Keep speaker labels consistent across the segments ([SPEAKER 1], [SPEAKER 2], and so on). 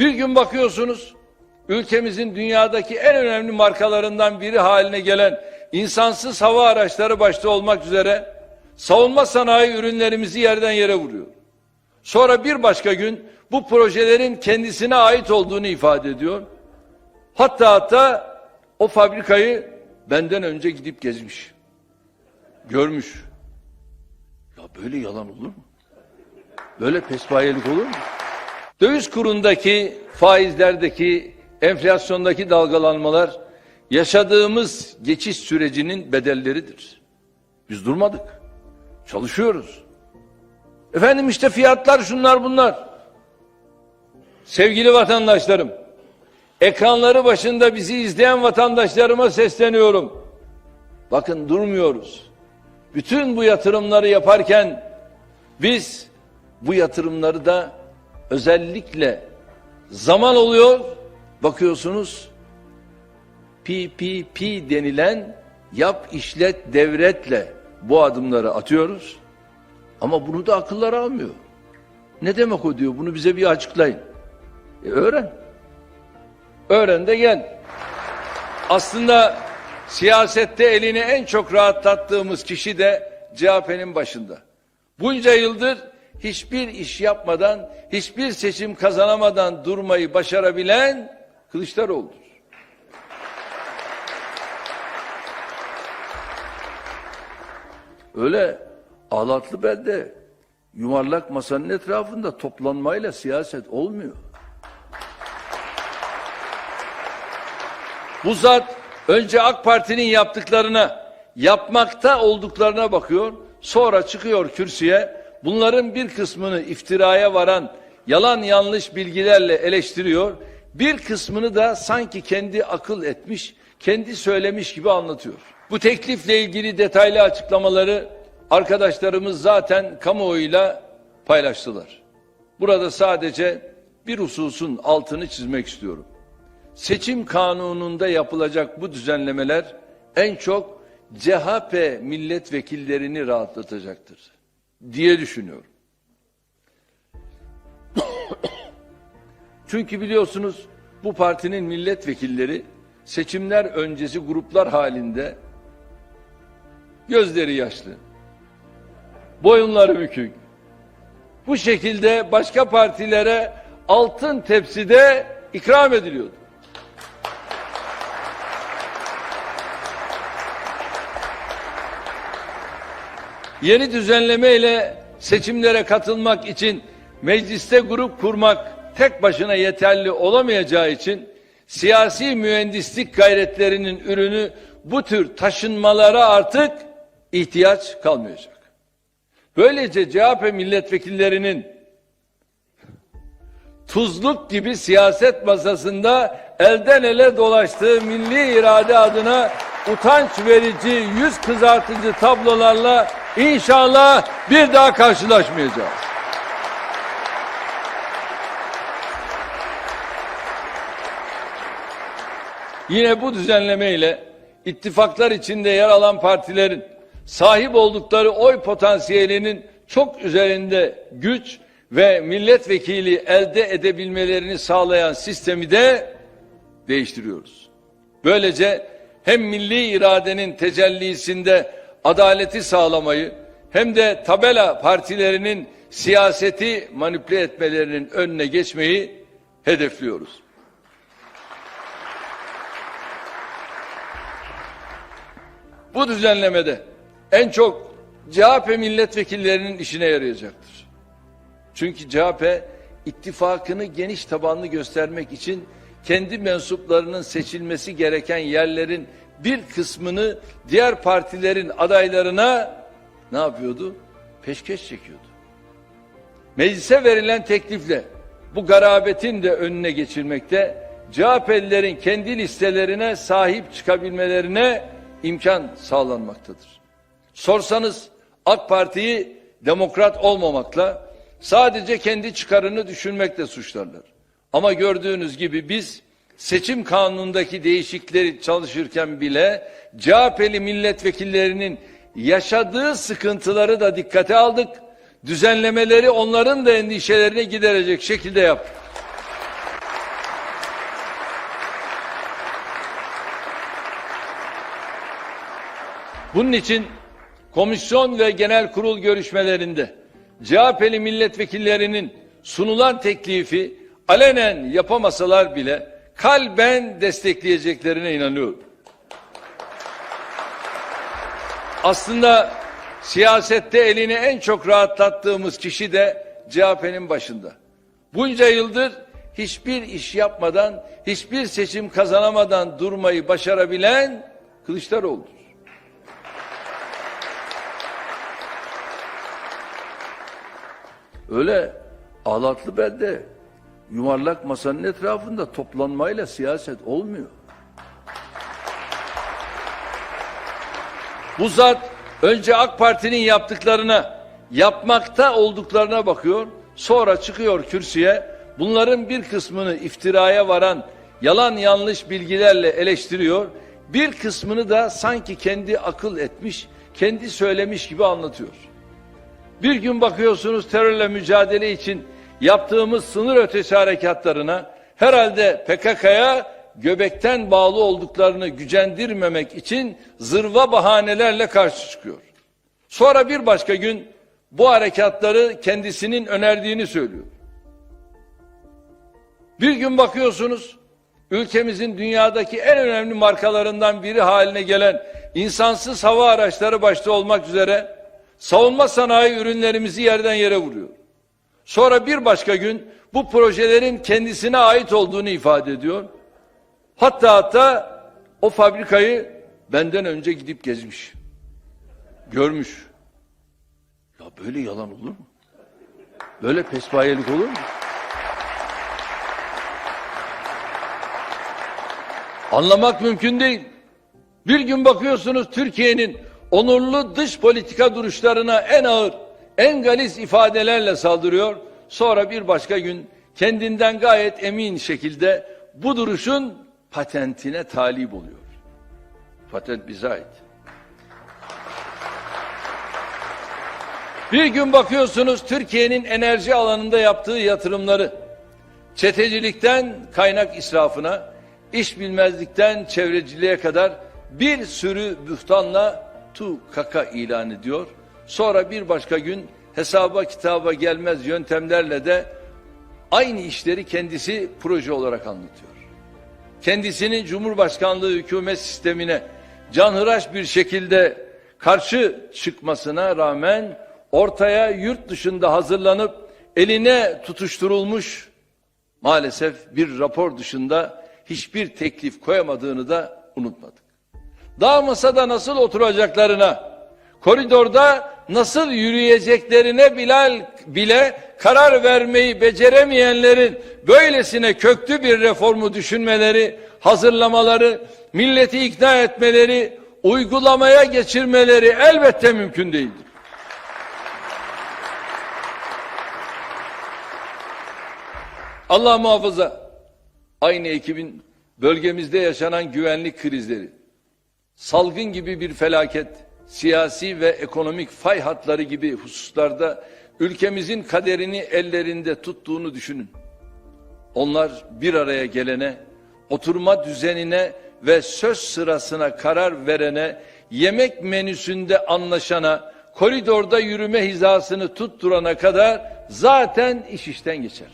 [SPEAKER 1] Bir gün bakıyorsunuz ülkemizin dünyadaki en önemli markalarından biri haline gelen insansız hava araçları başta olmak üzere savunma sanayi ürünlerimizi yerden yere vuruyor. Sonra bir başka gün bu projelerin kendisine ait olduğunu ifade ediyor. Hatta hatta o fabrikayı benden önce gidip gezmiş. Görmüş. Ya böyle yalan olur mu? Böyle pespayelik olur mu? Döviz kurundaki, faizlerdeki, enflasyondaki dalgalanmalar yaşadığımız geçiş sürecinin bedelleridir. Biz durmadık. Çalışıyoruz. Efendim işte fiyatlar şunlar bunlar. Sevgili vatandaşlarım, ekranları başında bizi izleyen vatandaşlarıma sesleniyorum. Bakın durmuyoruz. Bütün bu yatırımları yaparken biz bu yatırımları da özellikle zaman oluyor bakıyorsunuz PPP denilen yap işlet devretle bu adımları atıyoruz. Ama bunu da akılları almıyor. Ne demek o diyor? Bunu bize bir açıklayın. E öğren. Öğren de gel. Aslında siyasette elini en çok rahatlattığımız kişi de CHP'nin başında. Bunca yıldır hiçbir iş yapmadan, hiçbir seçim kazanamadan durmayı başarabilen Kılıçdaroğlu'dur. Öyle ağlatlı belde yuvarlak masanın etrafında toplanmayla siyaset olmuyor. Bu zat önce AK Parti'nin yaptıklarına, yapmakta olduklarına bakıyor. Sonra çıkıyor kürsüye. Bunların bir kısmını iftiraya varan yalan yanlış bilgilerle eleştiriyor. Bir kısmını da sanki kendi akıl etmiş, kendi söylemiş gibi anlatıyor. Bu teklifle ilgili detaylı açıklamaları arkadaşlarımız zaten kamuoyuyla paylaştılar. Burada sadece bir hususun altını çizmek istiyorum. Seçim kanununda yapılacak bu düzenlemeler en çok CHP milletvekillerini rahatlatacaktır diye düşünüyorum. Çünkü biliyorsunuz bu partinin milletvekilleri seçimler öncesi gruplar halinde gözleri yaşlı, boyunları bükük. Bu şekilde başka partilere altın tepside ikram ediliyordu. Yeni düzenleme ile seçimlere katılmak için mecliste grup kurmak tek başına yeterli olamayacağı için siyasi mühendislik gayretlerinin ürünü bu tür taşınmalara artık ihtiyaç kalmayacak. Böylece CHP milletvekillerinin tuzluk gibi siyaset masasında elden ele dolaştığı milli irade adına utanç verici, yüz kızartıcı tablolarla inşallah bir daha karşılaşmayacağız. Yine bu düzenleme ile ittifaklar içinde yer alan partilerin sahip oldukları oy potansiyelinin çok üzerinde güç ve milletvekili elde edebilmelerini sağlayan sistemi de değiştiriyoruz. Böylece hem milli iradenin tecellisinde adaleti sağlamayı hem de tabela partilerinin siyaseti manipüle etmelerinin önüne geçmeyi hedefliyoruz. Bu düzenlemede en çok CHP milletvekillerinin işine yarayacaktır. Çünkü CHP ittifakını geniş tabanlı göstermek için kendi mensuplarının seçilmesi gereken yerlerin bir kısmını diğer partilerin adaylarına ne yapıyordu? Peşkeş çekiyordu. Meclise verilen teklifle bu garabetin de önüne geçilmekte, CHP'lilerin kendi listelerine sahip çıkabilmelerine imkan sağlanmaktadır. Sorsanız AK Parti'yi demokrat olmamakla sadece kendi çıkarını düşünmekle suçlarlar. Ama gördüğünüz gibi biz seçim kanunundaki değişikleri çalışırken bile CHP'li milletvekillerinin yaşadığı sıkıntıları da dikkate aldık. Düzenlemeleri onların da endişelerini giderecek şekilde yaptık. Bunun için komisyon ve genel kurul görüşmelerinde CHP'li milletvekillerinin sunulan teklifi alenen yapamasalar bile kalben destekleyeceklerine inanıyorum. Aslında siyasette elini en çok rahatlattığımız kişi de CHP'nin başında. Bunca yıldır hiçbir iş yapmadan, hiçbir seçim kazanamadan durmayı başarabilen Kılıçdaroğlu'dur. Öyle ağlatlı belde yuvarlak masanın etrafında toplanmayla siyaset olmuyor. Bu zat önce AK Parti'nin yaptıklarına, yapmakta olduklarına bakıyor. Sonra çıkıyor kürsüye. Bunların bir kısmını iftiraya varan yalan yanlış bilgilerle eleştiriyor. Bir kısmını da sanki kendi akıl etmiş, kendi söylemiş gibi anlatıyor. Bir gün bakıyorsunuz terörle mücadele için yaptığımız sınır ötesi harekatlarına herhalde PKK'ya göbekten bağlı olduklarını gücendirmemek için zırva bahanelerle karşı çıkıyor. Sonra bir başka gün bu harekatları kendisinin önerdiğini söylüyor. Bir gün bakıyorsunuz ülkemizin dünyadaki en önemli markalarından biri haline gelen insansız hava araçları başta olmak üzere savunma sanayi ürünlerimizi yerden yere vuruyor. Sonra bir başka gün bu projelerin kendisine ait olduğunu ifade ediyor. Hatta hatta o fabrikayı benden önce gidip gezmiş. Görmüş. Ya böyle yalan olur mu? Böyle pespayelik olur mu? Anlamak mümkün değil. Bir gün bakıyorsunuz Türkiye'nin onurlu dış politika duruşlarına en ağır, en galis ifadelerle saldırıyor. Sonra bir başka gün kendinden gayet emin şekilde bu duruşun patentine talip oluyor. Patent bize ait. Bir gün bakıyorsunuz Türkiye'nin enerji alanında yaptığı yatırımları çetecilikten kaynak israfına, iş bilmezlikten çevreciliğe kadar bir sürü bühtanla tu kaka ilan ediyor. Sonra bir başka gün hesaba kitaba gelmez yöntemlerle de aynı işleri kendisi proje olarak anlatıyor. Kendisinin Cumhurbaşkanlığı hükümet sistemine canhıraş bir şekilde karşı çıkmasına rağmen ortaya yurt dışında hazırlanıp eline tutuşturulmuş maalesef bir rapor dışında hiçbir teklif koyamadığını da unutmadık. Dağ masada nasıl oturacaklarına, koridorda nasıl yürüyeceklerine bilal, bile karar vermeyi beceremeyenlerin böylesine köklü bir reformu düşünmeleri, hazırlamaları, milleti ikna etmeleri, uygulamaya geçirmeleri elbette mümkün değildir. Allah muhafaza aynı ekibin bölgemizde yaşanan güvenlik krizleri, salgın gibi bir felaket, siyasi ve ekonomik fay hatları gibi hususlarda ülkemizin kaderini ellerinde tuttuğunu düşünün. Onlar bir araya gelene, oturma düzenine ve söz sırasına karar verene, yemek menüsünde anlaşana, koridorda yürüme hizasını tutturana kadar zaten iş işten geçer.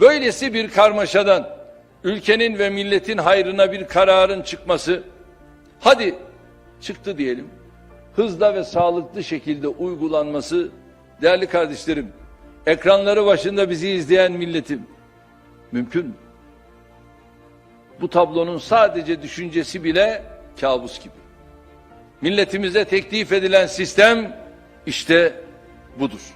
[SPEAKER 1] Böylesi bir karmaşadan ülkenin ve milletin hayrına bir kararın çıkması, hadi çıktı diyelim, hızla ve sağlıklı şekilde uygulanması, değerli kardeşlerim, ekranları başında bizi izleyen milletim, mümkün mü? Bu tablonun sadece düşüncesi bile kabus gibi. Milletimize teklif edilen sistem işte budur.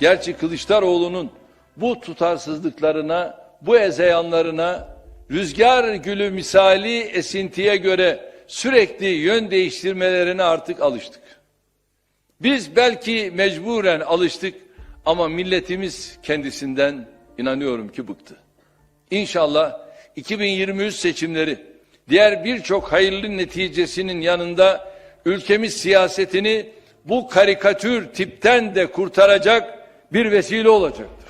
[SPEAKER 1] Gerçi Kılıçdaroğlu'nun bu tutarsızlıklarına, bu ezeyanlarına, rüzgar gülü misali esintiye göre sürekli yön değiştirmelerine artık alıştık. Biz belki mecburen alıştık ama milletimiz kendisinden inanıyorum ki bıktı. İnşallah 2023 seçimleri diğer birçok hayırlı neticesinin yanında ülkemiz siyasetini bu karikatür tipten de kurtaracak bir vesile olacaktır.